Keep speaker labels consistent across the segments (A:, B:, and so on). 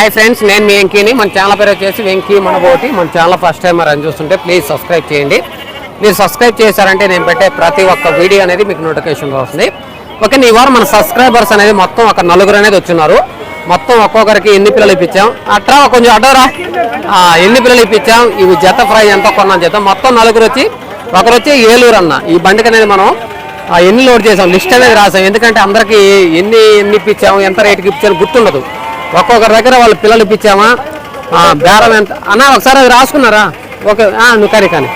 A: Hi friends నేను మీ వెంకీని. మన channel పేరు వచ్చేసి వెంకీ మనబోటి. మన ఛానల్ ఫస్ట్ టైం అని చూస్తుంటే ప్లీజ్ సబ్స్క్రైబ్ చేయండి. మీరు సబ్స్క్రైబ్ చేశారంటే నేను పెట్టే ప్రతి ఒక్క వీడియో అనేది మీకు నోటిఫికేషన్ వస్తుంది. ఓకే ఈ వారం మన సబ్స్క్రైబర్స్ అనేది మొత్తం ఒక నలుగురు అనేది వచ్చినారు. మొత్తం ఒక్కొక్కరికి ఎన్ని పిల్లలు ఇప్పించాం? అట్రా కొంచెం అడ్డరా ఎన్ని పిల్లలు ఇప్పించాం? ఇవి జత ఫ్రై ఎంత కొన్నాం చేద్దాం. మొత్తం నలుగురు వచ్చి ఒకరు వచ్చి ఏలూరు అన్న. ఈ బండికి అనేది మనం ఎన్ని లోడ్ చేసాం? లిస్ట్ అనేది రాసాం. ఎందుకంటే అందరికీ ఎన్ని ఎన్ని ఇప్పించాము ఎంత రేటుకి ఇప్పించాము గుర్తుండదు. ఒక్కొక్కరి దగ్గర వాళ్ళ పిల్లలు ఇప్పించామా? బేరం ఎంత? అన్న ఒకసారి అది రాసుకున్నారా? ఓకే నువ్వు కరీ కానీ.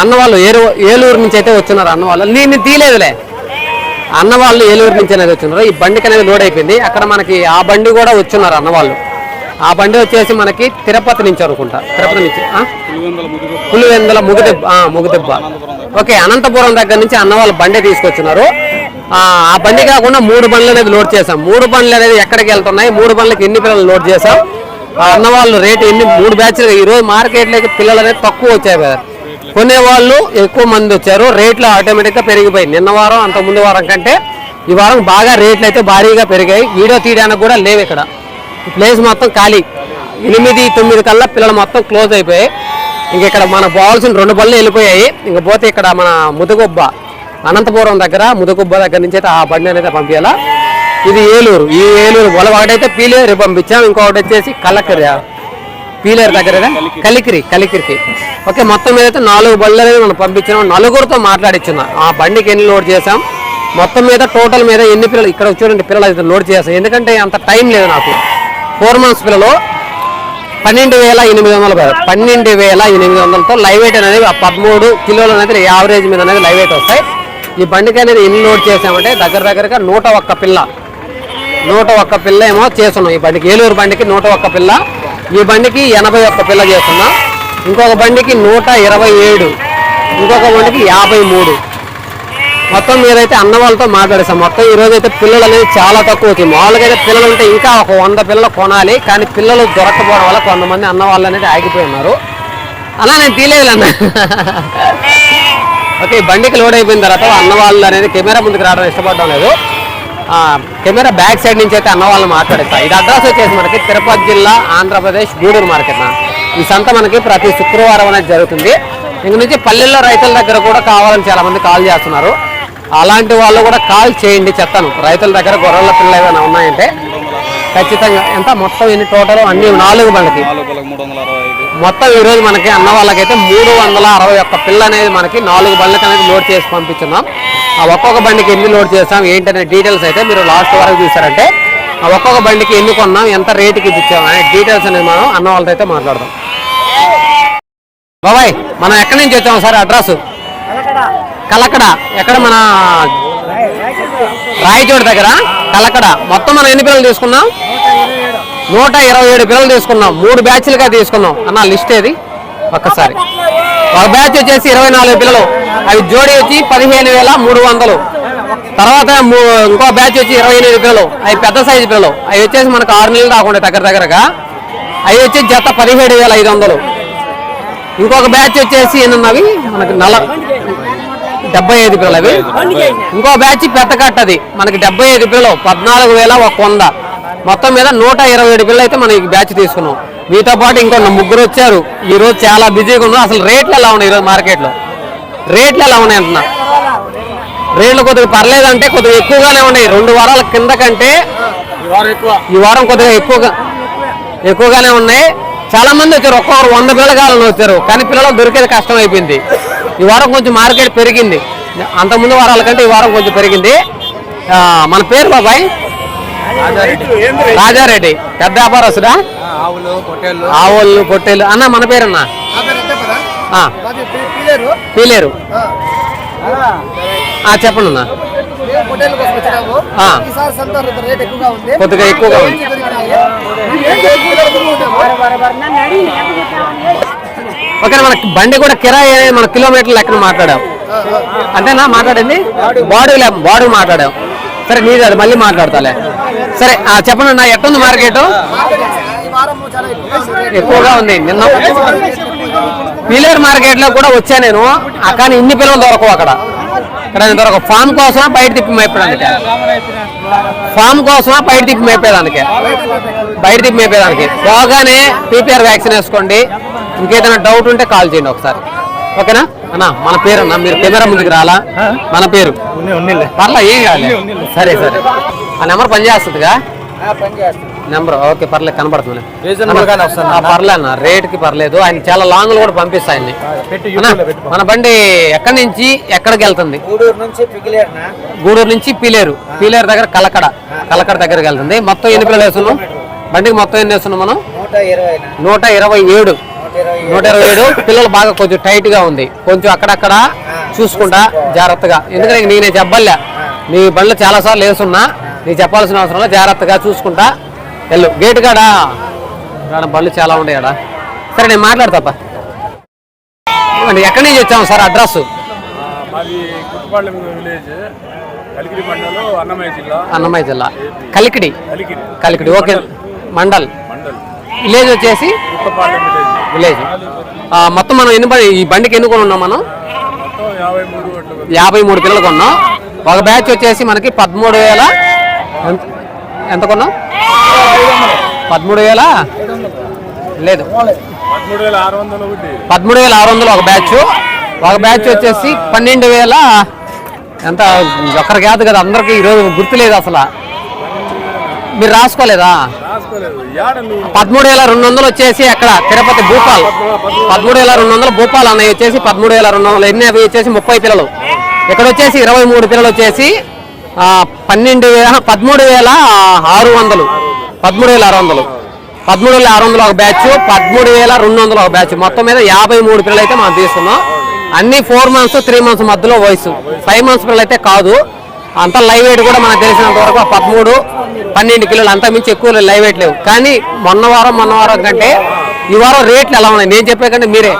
A: అన్నవాళ్ళు ఏరు ఏలూరు నుంచి అయితే వచ్చినారు అన్న వాళ్ళు. నేను తీయలేదులే. అన్నవాళ్ళు ఏలూరు నుంచి అనేది వచ్చినారు. ఈ బండికి అనేది లోడ్ అయిపోయింది. అక్కడ మనకి ఆ బండి కూడా వచ్చున్నారు అన్నవాళ్ళు ఆ బండి వచ్చేసి మనకి తిరుపతి నుంచి అనుకుంటా. తిరుపతి నుంచి పులివెందుల ముగిదెబ్బ ఆ, ఓకే అనంతపురం దగ్గర నుంచి అన్నవాళ్ళు బండి తీసుకొచ్చినారు. ఆ బండి కాకుండా మూడు బండ్లు అనేది లోడ్ చేసాం మూడు బండ్లు అనేది ఎక్కడికి వెళ్తున్నాయి? మూడు బండ్లకి ఎన్ని పిల్లలు లోడ్ చేసాం అన్న వాళ్ళు రేటు ఎన్ని? మూడు బ్యాచ్లు ఈరోజు మార్కెట్లో మార్కెట్లోకి పిల్లలు అనేది తక్కువ వచ్చాయి కదా. కొనేవాళ్ళు ఎక్కువ మంది వచ్చారు. రేట్లు ఆటోమేటిక్గా పెరిగిపోయి. నిన్న వారం అంత ముందు వారం కంటే ఈ వారం బాగా రేట్లు అయితే భారీగా పెరిగాయి. వీడియో తీయడానికి కూడా లేవు ఇక్కడ. ప్లేస్ మొత్తం ఖాళీ. ఎనిమిది తొమ్మిది కల్లా పిల్లలు మొత్తం క్లోజ్ అయిపోయాయి. ఇంక ఇక్కడ మన పోవాల్సిన రెండు బళ్ళు వెళ్ళిపోయాయి. ఇంక పోతే ఇక్కడ మన ముదుగొబ్బ అనంతపురం దగ్గర ముదుగొబ్బ దగ్గర నుంచి అయితే ఆ బండి అనేది పంపించాలా? ఇది ఏలూరు. ఈ ఏలూరు వాళ్ళ ఒకటైతే పీలేరు పంపించాం. ఇంకొకటి వచ్చేసి కలకరి పీలేరు దగ్గర కలికిరి. కలికిరికి. ఓకే మొత్తం మీద అయితే నాలుగు బళ్ళు అనేది మనం పంపించినాం. నలుగురితో మాట్లాడించున్నాం ఆ బండికి ఎన్ని లోడ్ చేసాం మొత్తం మీద టోటల్ మీద ఎన్ని పిల్లలు? ఇక్కడ చూడండి పిల్లలు అయితే లోడ్ చేసాం ఎందుకంటే అంత టైం లేదు నాకు. ఫోర్ మంత్స్ పిల్లలు. పన్నెండు వేల ఎనిమిది వందల పన్నెండు వేల ఎనిమిది వందలతో లైవ్ వెయిట్ అనేది పదమూడు కిలోలు అనేది యావరేజ్ మీద అనేది లైవ్ వెయిట్ వస్తాయి. ఈ బండికి అనేది ఎన్ని లోడ్ చేసామంటే దగ్గర దగ్గరగా నూట ఒక్క పిల్ల. నూట ఒక్క పిల్ల ఏమో చేస్తున్నాం ఈ బండికి. ఏలూరు బండికి నూట ఒక్క పిల్ల. ఈ బండికి ఎనభై ఒక్క పిల్ల చేస్తున్నాం. ఇంకొక బండికి నూట ఇరవై ఏడు. ఇంకొక బండికి యాభై మూడు. మొత్తం మీరైతే అన్న వాళ్ళతో మాట్లాడేస్తాం మొత్తం ఈ అయితే పిల్లలు అనేది చాలా తక్కువ అవుతుంది. మామూలుగా అయితే పిల్లలు ఉంటే ఇంకా ఒక వంద పిల్లలు కొనాలి. కానీ పిల్లలు దొరకపోవడం వల్ల కొంతమంది అన్న వాళ్ళు అనేది ఆగిపోయి ఉన్నారు. అలా నేను తీలేదు అన్న. ఓకే ఈ బండికి లోడ్ అయిపోయిన తర్వాత అన్న వాళ్ళు అనేది కెమెరా ముందుకు రావడం ఇష్టపడడం లేదు. కెమెరా బ్యాక్ సైడ్ నుంచి అయితే అన్న వాళ్ళని మాట్లాడేస్తా ఇది అడ్రస్ వచ్చేసి మనకి తిరుపతి జిల్లా ఆంధ్రప్రదేశ్ గూడూరు మార్కెట్ ఈ సంత మనకి ప్రతి శుక్రవారం అనేది జరుగుతుంది. ఇంక నుంచి పల్లెల్లో రైతుల దగ్గర కూడా కావాలని చాలా మంది కాల్ చేస్తున్నారు. అలాంటి వాళ్ళు కూడా కాల్ చేయండి చెప్తాను. రైతుల దగ్గర గొర్రెల పిల్లలు ఏమైనా ఉన్నాయంటే ఖచ్చితంగా. ఎంత? మొత్తం ఎన్ని టోటల్? అన్ని నాలుగు బండికి మొత్తం ఈరోజు మనకి అన్న వాళ్ళకైతే మూడు వందల అరవై ఒక్క పిల్ల అనేది మనకి నాలుగు బండ్లకి అనేది లోడ్ చేసి పంపించున్నాం. ఆ ఒక్కొక్క బండికి ఎన్ని లోడ్ చేస్తాం ఏంటనే డీటెయిల్స్ అయితే మీరు లాస్ట్ వరకు చూసారంటే ఆ ఒక్కొక్క బండికి ఎన్ని కొన్నాం ఎంత రేటుకి ఇచ్చాం అనే డీటెయిల్స్ అనేది మనం అన్న వాళ్ళతో అయితే మాట్లాడదాం. బాబాయ్ మనం ఎక్కడి నుంచి వచ్చాం సార్ అడ్రస్? కలకడ. ఎక్కడ మన రాయచోటి దగ్గర? కలకడ. మొత్తం మనం ఎన్ని పిల్లలు తీసుకున్నాం? నూట ఇరవై ఏడు పిల్లలు తీసుకున్నాం. మూడు బ్యాచ్లుగా తీసుకున్నాం. అన్న లిస్ట్ ఏది? ఒక్కసారి. ఒక బ్యాచ్ వచ్చేసి ఇరవై నాలుగు పిల్లలు. అవి జోడి వచ్చి పదిహేను వేల మూడు వందలు. తర్వాత మూ- ఇంకో బ్యాచ్ వచ్చి ఇరవై ఎనిమిది పిల్లలు. అవి పెద్ద సైజు పిల్లలు. అవి వచ్చేసి మనకు ఆరు నెలలు రాకుండా దగ్గర దగ్గరగా. అవి వచ్చి జత పదిహేడు వేల ఐదు వందలు. ఇంకొక బ్యాచ్ వచ్చేసి ఎన్నున్నవి మనకి నల డెబ్బై ఐదు పిల్లలు అవి. ఇంకో బ్యాచ్ పెద్ద కట్టది. మనకి డెబ్బై ఐదు పిల్లలు. పద్నాలుగు వేల ఒక వంద. మొత్తం మీద నూట ఇరవై ఏడు పిల్లలు అయితే మనం ఈ బ్యాచ్ తీసుకున్నాం. మీతో పాటు ఇంకో ముగ్గురు వచ్చారు. ఈ రోజు చాలా బిజీగా ఉన్నారు. అసలు రేట్లు ఎలా ఉన్నాయి ఈరోజు మార్కెట్లో? రేట్లు ఎలా ఉన్నాయి అంటున్నా? రేట్లు కొద్దిగా పర్లేదంటే కొద్దిగా ఎక్కువగానే ఉన్నాయి. రెండు వారాల కింద కంటే ఈ వారం కొద్దిగా ఎక్కువగా ఎక్కువగానే ఉన్నాయి. చాలా మంది వచ్చారు. ఒక్కొక్కరు వంద పిల్లల కాలంలో వచ్చారు. కానీ పిల్లలు దొరికేది కష్టం అయిపోయింది. ఈ వారం కొంచెం మార్కెట్ పెరిగింది. అంత ముందు వారాల కంటే ఈ వారం కొంచెం పెరిగింది. మన పేరు బాబాయ్. రాజారెడ్డి. పెద్ద వ్యాపారస్తుడా?
B: ఆవులు పొట్టేళ్ళు.
A: పొట్టేలు అన్న మన పేరన్నా? పీలేరు చెప్పండి అన్న. కొద్దిగా ఎక్కువగా ఉంది. ఓకే మన బండి కూడా కిరాయి మన కిలోమీటర్ లెక్కన మాట్లాడాం. అంతేనా? మాట్లాడింది? బాడీ బాడీ మాట్లాడాం. సరే నీది అది మళ్ళీ మాట్లాడతాలే. సరే ఆ, చెప్పండి నా ఎట్టుంది మార్కెట్?
C: ఎక్కువగా ఉంది
A: ఎక్కువగా ఉంది నిన్న. పిల్లర్ మార్కెట్లో కూడా వచ్చా నేను. కానీ ఇన్ని పిల్లలు దొరకవు అక్కడ. ఇక్కడ దొరకవు. ఫామ్ కోసమా బయట తిప్పి మేపడానికి ఫామ్ కోసమా బయట తిప్పి మేపేదానికి? బయట తిప్పి మేపేదానికి. పోగానే పీపీఆర్ వ్యాక్సిన్ వేసుకోండి. ఇంకేదైనా డౌట్ ఉంటే కాల్ చేయండి ఒకసారి. ఓకేనా? అన్న మన పేరు అన్న మీరు కెమెరా ముందుకు రాలా? మన పేరు? పర్లే ఏం కాదు సరే సరే. ఆ నెంబర్ పనిచేస్తుందిగా నెంబర్ ఓకే పర్లేదు కనబడుతుంది పర్లే అన్న రేట్కి పర్లేదు. ఆయన చాలా లాంగ్ కూడా పంపిస్తా ఆయన్ని. అన్న, మన బండి ఎక్కడి నుంచి ఎక్కడికి వెళ్తుంది?
C: గూడూరు నుంచి పిగిలేరునా
A: గూడూరు నుంచి పీలేరు. పీలేరు దగ్గర కలకడ. కలకడ దగ్గరికి వెళ్తుంది. మొత్తం ఎన్ని పిల్లలు వేస్తున్నాం బండికి మొత్తం ఎన్ని వేస్తున్నాం మనం?
C: నూట ఇరవై
A: నూట ఇరవై ఏడు.
C: నూట ఇరవై
A: ఏడు. పిల్లలు బాగా కొంచెం టైట్గా ఉంది. కొంచెం అక్కడక్కడ చూసుకుంటా జాగ్రత్తగా. ఎందుకంటే నేనే చెప్పలే. నీ బండ్లు చాలా సార్లు వేసున్నా నీకు చెప్పాల్సిన అవసరం లేదు జాగ్రత్తగా చూసుకుంటా. వెళ్ళు. గేట్ కాడా? బళ్ళు చాలా ఉన్నాయి ఆడ సరే నేను మాట్లాడతాపా. ఇవ్వండి, ఎక్కడి నుంచి వచ్చాము సార్ అడ్రస్?
D: మాది కుట్టుపాలెం విలేజ్ కలికిరి మండలం అన్నమయ్య జిల్లా.
A: అన్నమయ్య జిల్లా. కలికిడి? కలికిడి. ఓకే. మండల్.
D: మండల్.
A: విలేజ్ వచ్చేసి?
D: విలేజ్.
A: మొత్తం మనం ఎన్ని ఈ బండికి ఎన్నుకొని ఉన్నాం మనం?
D: యాభై మూడు
A: పిల్లలు కొన్నాం. ఒక బ్యాచ్ వచ్చేసి మనకి పదమూడు వేల ఎంత- కొన్నాం? పదమూడు వేల? లేదు.
D: పదమూడు వేల ఆరు వందలు
A: ఒక బ్యాచ్. ఒక బ్యాచ్ వచ్చేసి పన్నెండు వేల ఎంత? ఒక్కరికి కాదు కదా అందరికీ ఈరోజు గుర్తులేదు అసలు. మీరు రాసుకోలేదా? పదమూడు వేల రెండు వందలు వచ్చేసి అక్కడ తిరుపతి భూపాల్. పదమూడు వేల రెండు వందలు భూపాల్ అన్నవి వచ్చేసి పదమూడు వేల రెండు వందలు ఎన్ని అవి వచ్చేసి ముప్పై పిల్లలు. ఇక్కడ వచ్చేసి ఇరవై మూడు పిల్లలు వచ్చేసి పన్నెండు వేల పదమూడు వేల ఆరు వందలు. పదమూడు వేల ఆరు వందలు. పదమూడు వేల ఆరు వందలు ఒక బ్యాచ్ పదమూడు వేల రెండు వందలు ఒక బ్యాచ్. మొత్తం మీద యాభై మూడు పిల్లలు అయితే మనం తీసుకున్నాం. అన్ని ఫోర్ మంత్స్ త్రీ మంత్స్ మధ్యలో వయసు ఫైవ్ మంత్స్ పిల్లలు అయితే కాదు. అంత లైవ్ వెయిట్ కూడా మనకు తెలిసినంత వరకు పదమూడు పన్నెండు కిలోలు అంత మించి ఎక్కువ లైవ్ వెయిట్ లేవు. కానీ మొన్న వారం మొన్న వారం కంటే ఈ వారం రేట్లు ఎలా ఉన్నాయి? నేను చెప్పే కంటే మీరే.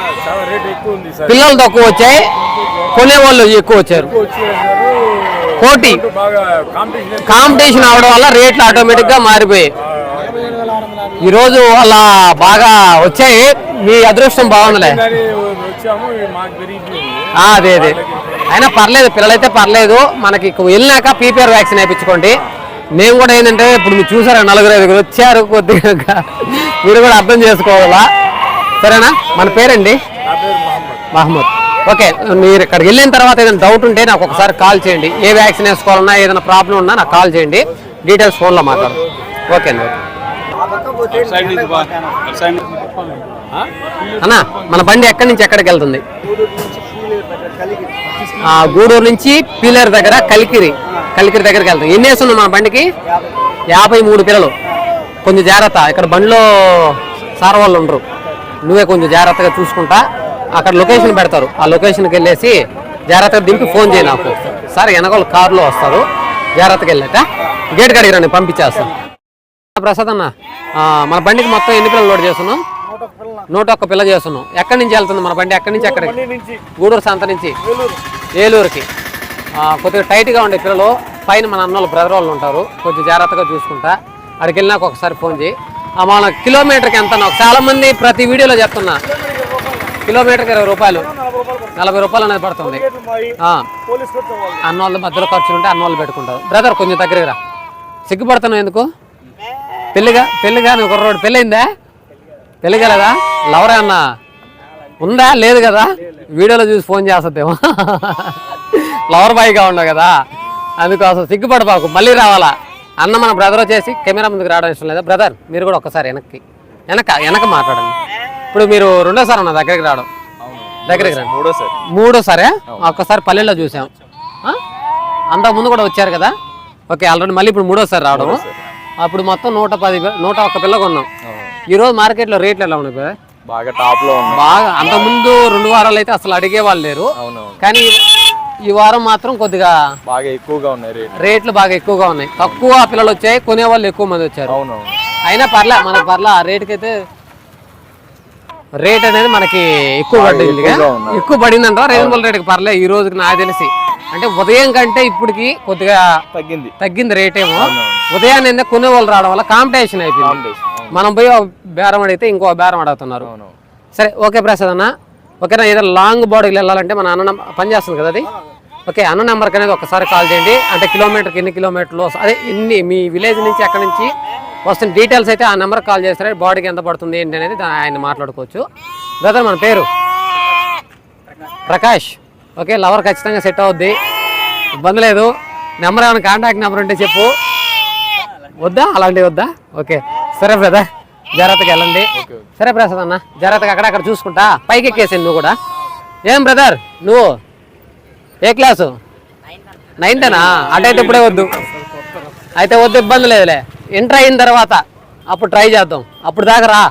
A: పిల్లలు తక్కువ వచ్చాయి కొనేవాళ్ళు ఎక్కువ వచ్చారు. పోటీ
D: బాగా కాంపిటీషన్
A: అవడం వల్ల రేట్లు ఆటోమేటిక్గా మారిపోయాయి ఈ రోజు అలా బాగా వచ్చాయి. మీ అదృష్టం బాగుందిలే. అదే అదే. అయినా పర్లేదు పిల్లలైతే పర్లేదు. మనకి వెళ్ళినాక పీపీఆర్ వ్యాక్సిన్ వేయించుకోండి. మేము కూడా ఏంటంటే ఇప్పుడు మీరు చూసారా నలుగురు ఐదుగురు వచ్చారు కొద్దిగా మీరు కూడా అర్థం చేసుకోవాలా? సరేనా? మన పేరండి?
D: మహమ్మద్.
A: ఓకే మీరు ఇక్కడికి వెళ్ళిన తర్వాత ఏదైనా డౌట్ ఉంటే నాకు ఒకసారి కాల్ చేయండి. ఏ వ్యాక్సిన్ వేసుకోవాలన్నా ఏదైనా ప్రాబ్లం ఉన్నా నాకు కాల్ చేయండి. డీటెయిల్స్ ఫోన్లో మాట్లాడు ఓకే అండి అన్న మన బండి ఎక్కడి నుంచి ఎక్కడికి వెళ్తుంది? గూడూరు నుంచి పీలేరు దగ్గర కలికిరి కలికిరి దగ్గరికి వెళ్తాం. ఎన్ని వేస్తున్నాం మన బండికి? యాభై మూడు పిల్లలు. కొంచెం జాగ్రత్త. ఇక్కడ బండిలో సార్ వాళ్ళు ఉండరు. నువ్వే కొంచెం జాగ్రత్తగా చూసుకుంటా. అక్కడ లొకేషన్ పెడతారు. ఆ లొకేషన్కి వెళ్ళేసి జాగ్రత్తగా దింపి ఫోన్ చేయి నాకు. సార్ వెనకాల కారులో వస్తారు. జాగ్రత్తగా వెళ్ళాక గేట్ కడిగి రండి పంపించేస్తాను ప్రసాద్ అన్న మన బండికి మొత్తం ఎన్ని పిల్లలు లోడ్ చేస్తున్నాం? నూట ఒక్క పిల్ల చేస్తున్నాం. ఎక్కడి నుంచి వెళ్తుంది మన బండి? ఎక్కడి నుంచి ఎక్కడికి? గూడూరు సంత నుంచి. ఏలూరుకి. కొద్దిగా టైట్గా ఉండే పిల్లలు. పైన మన అన్న వాళ్ళు బ్రదర్ వాళ్ళు ఉంటారు. కొంచెం జాగ్రత్తగా చూసుకుంటా. అక్కడికి వెళ్ళినాక ఒకసారి ఫోన్ చేయి. మన కిలోమీటర్కి ఎంత అన్న? చాలా మంది ప్రతి వీడియోలో చెప్తున్నా. కిలోమీటర్కి ఇరవై రూపాయలు. నలభై రూపాయలు అనేది పడుతుంది. ఆ. అన్న వాళ్ళ మధ్యలో ఖర్చులు ఉంటే అన్న వాళ్ళు పెట్టుకుంటారు. బ్రదర్ కొంచెం దగ్గరికి రా. సిగ్గుపడుతున్నావు ఎందుకు? పెళ్ళిగా పెళ్ళిగా నువ్వు కుర్రోడు. పెళ్ళయిందా? కలదా లవరే అన్న. ఉందా? లేదు కదా? వీడియోలో చూసి ఫోన్ చేస్తుందేమో. లవర్ బాయ్గా ఉండవు కదా? అందుకోసం సిగ్గుపడబాకు మళ్ళీ రావాలా? అన్న మన బ్రదర్ వచ్చేసి కెమెరా ముందుకు రావడం ఇష్టం లేదా? బ్రదర్ మీరు కూడా ఒక్కసారి వెనక్కి. వెనక వెనక మాట్లాడండి. ఇప్పుడు మీరు రెండోసారి అన్న దగ్గరికి రావడం. దగ్గరికి రండి.
B: మూడోసారి.
A: మూడోసారే? ఒక్కసారి పల్లెల్లో చూసాం? అంతకు ముందు కూడా వచ్చారు కదా? ఓకే ఆల్రెడీ మళ్ళీ ఇప్పుడు మూడోసారి రావడం అప్పుడు మొత్తం నూట పది నూట ఒక్క పిల్ల కొన్నాం ఈరోజు మార్కెట్లో రేట్లు ఎలా ఉన్నాయి బ్రదర్?
B: బాగా టాప్లో ఉంది
A: బాగా అంతకుముందు రెండు వారాలు అయితే అసలు అడిగే వాళ్ళు లేరు.
B: అవునవును.
A: కానీ ఈ వారం మాత్రం కొద్దిగా
B: బాగా ఎక్కువగా ఉన్నాయి రేట్
A: రేట్లు బాగా ఎక్కువగా ఉన్నాయి. తక్కువ పిల్లలు వచ్చాయి కొనేవాళ్ళు ఎక్కువ మంది వచ్చారు.
B: అవునవును.
A: అయినా పర్లే మనకు పర్లే ఆ రేటుకి అయితే రేట్ అనేది మనకి ఎక్కువ పడింది. ఎక్కువ పడిందంట రీజనబుల్ రేట్కి పర్లే ఈ రోజుకి నాకు తెలిసి. అంటే ఉదయం కంటే ఇప్పటికి కొద్దిగా
B: తగ్గింది.
A: తగ్గింది రేట్ ఏమో ఉదయాన్నే కొనేవాళ్ళు రావడం వల్ల కాంపిటీషన్ అయిపోయింది.
B: అవును
A: మనం పోయి బేరం అడిగితే ఇంకో బేరం అడుగుతున్నారు. సరే ఓకే ప్రసాద్ అన్న. ఓకేనా ఏదో లాంగ్ బాడీకి వెళ్ళాలంటే మన అన్న పని చేస్తుంది కదా అది? ఓకే అన్న నెంబర్కి అనేది ఒకసారి కాల్ చేయండి. అంటే కిలోమీటర్కి ఎన్ని కిలోమీటర్లు అదే ఇన్ని మీ విలేజ్ నుంచి ఎక్కడి నుంచి వస్తున్న డీటెయిల్స్ అయితే ఆ నెంబర్కి కాల్ చేస్తారే? బాడీకి ఎంత పడుతుంది ఏంటి అనేది ఆయన మాట్లాడుకోవచ్చు. బ్రదర్ మన పేరు? ప్రకాష్. ఓకే లవర్ ఖచ్చితంగా సెట్ అవుద్ది. ఇబ్బంది లేదు. నెంబర్ ఏమైనా కాంటాక్ట్ నెంబర్ ఉంటే చెప్పు. వద్దా? అలాంటివి వద్దా? ఓకే. సరే బ్రదర్ జాగ్రత్తగా వెళ్ళండి. సరే ప్రసాద్ అన్న జాగ్రత్తగా అక్కడక్కడ చూసుకుంటా. పైకి ఎక్కేసాను నువ్వు కూడా. ఏం బ్రదర్ నువ్వు? ఏ క్లాసు? నైన్తేనా? అటైతే ఇప్పుడే వద్దు. అయితే వద్దు ఇబ్బంది లేదులే. ఇంటర్ అయిన తర్వాత అప్పుడు ట్రై చేద్దాం. అప్పుడు దాకా రా.